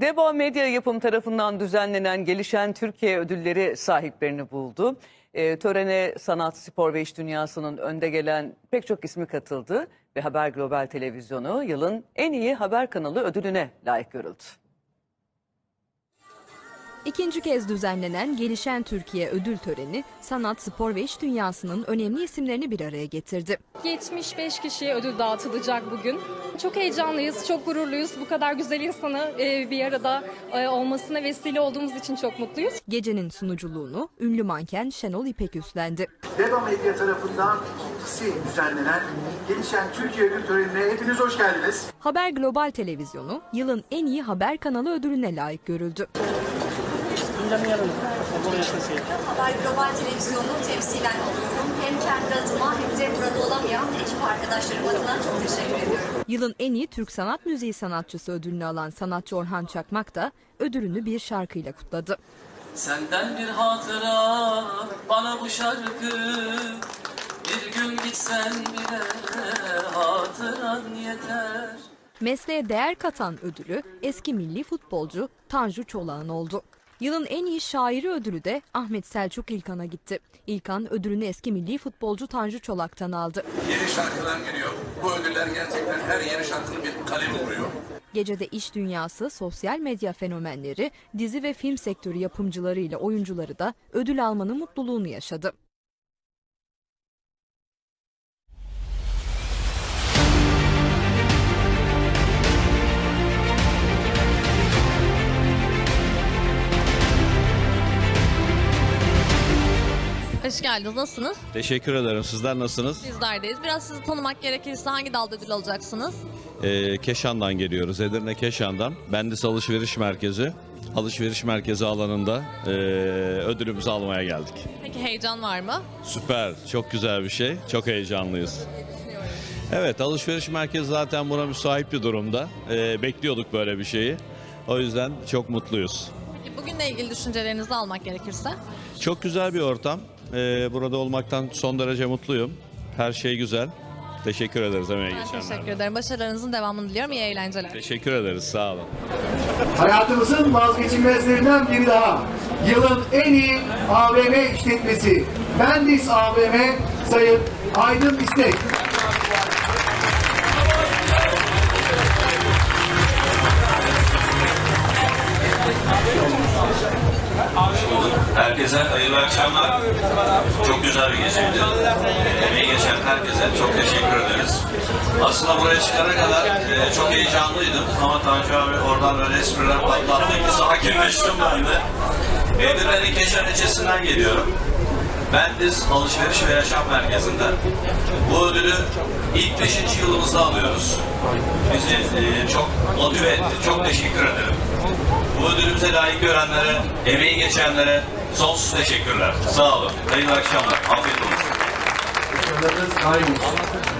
Deba Medya Yapım tarafından düzenlenen Gelişen Türkiye Ödülleri sahiplerini buldu. Ee, törene sanat, spor ve iş dünyasının önde gelen pek çok ismi katıldı ve Haber Global Televizyonu yılın en iyi haber kanalı ödülüne layık görüldü. İkinci kez düzenlenen Gelişen Türkiye ödül töreni sanat, spor ve iş dünyasının önemli isimlerini bir araya getirdi. 75 kişiye ödül dağıtılacak bugün. Çok heyecanlıyız, çok gururluyuz. Bu kadar güzel insanı e, bir arada e, olmasına vesile olduğumuz için çok mutluyuz. Gecenin sunuculuğunu ünlü manken Şenol İpek üstlendi. Deva Medya tarafından ikincisi düzenlenen Gelişen Türkiye Ödül Töreni'ne hepiniz hoş geldiniz. Haber Global Televizyonu yılın en iyi haber kanalı ödülüne layık görüldü. Haber Global Televizyonu'nu temsilen alıyorum. Hem kendi adıma hem de burada olamayan ekip arkadaşlarım adına çok teşekkür ediyorum. Yılın en iyi Türk sanat müziği sanatçısı ödülünü alan sanatçı Orhan Çakmak da ödülünü bir şarkıyla kutladı. Senden bir hatıra bana bu şarkı Bir gün gitsen bile hatıran yeter Mesleğe değer katan ödülü eski milli futbolcu Tanju Çolak'ın oldu. Yılın en iyi şairi ödülü de Ahmet Selçuk İlkan'a gitti. İlkan ödülünü eski milli futbolcu Tanju Çolak'tan aldı. Yeni şarkılar geliyor. Bu ödüller gerçekten her yeni şarkının bir kalemi vuruyor. Gecede iş dünyası, sosyal medya fenomenleri, dizi ve film sektörü yapımcıları ile oyuncuları da ödül almanın mutluluğunu yaşadı. Hoş geldiniz. Nasılsınız? Teşekkür ederim. Sizler nasılsınız? Bizlerdeyiz. Biraz sizi tanımak gerekirse hangi dalda ödül alacaksınız? Ee, Keşan'dan geliyoruz. Edirne Keşan'dan. Bendis Alışveriş Merkezi. Alışveriş merkezi alanında ee, ödülümüzü almaya geldik. Peki heyecan var mı? Süper. Çok güzel bir şey. Çok heyecanlıyız. Evet alışveriş merkezi zaten buna müsait bir durumda. Ee, bekliyorduk böyle bir şeyi. O yüzden çok mutluyuz. Peki bugünle ilgili düşüncelerinizi almak gerekirse? Çok güzel bir ortam. Ee, burada olmaktan son derece mutluyum. Her şey güzel. Teşekkür ederiz emeğe Ben geçenlere. teşekkür ederim. Başarılarınızın devamını diliyorum. İyi eğlenceler. Teşekkür ederiz. Sağ olun. Hayatımızın vazgeçilmezlerinden biri daha. Yılın en iyi AVM işletmesi. Bendis AVM Sayın Aydın İstek. Herkese hayırlı akşamlar. Çok güzel bir geceydi. Emeği geçen herkese çok teşekkür ederiz. Aslında buraya çıkana kadar e, çok heyecanlıydım Ama Tanju abi oradan böyle espriler patlattı ki sakinleştim ben de. Edirne'nin Keşan ilçesinden geliyorum Bendiz Alışveriş ve Yaşam Merkezi'nden. Bu ödülü ilk 5. yılımızda alıyoruz. Bizi e, çok motive etti. Çok teşekkür ederim. Bu ödülümüze layık görenlere, emeği geçenlere sonsuz teşekkürler. Sağ olun. Hayırlı akşamlar. Afiyet olsun. Olsun.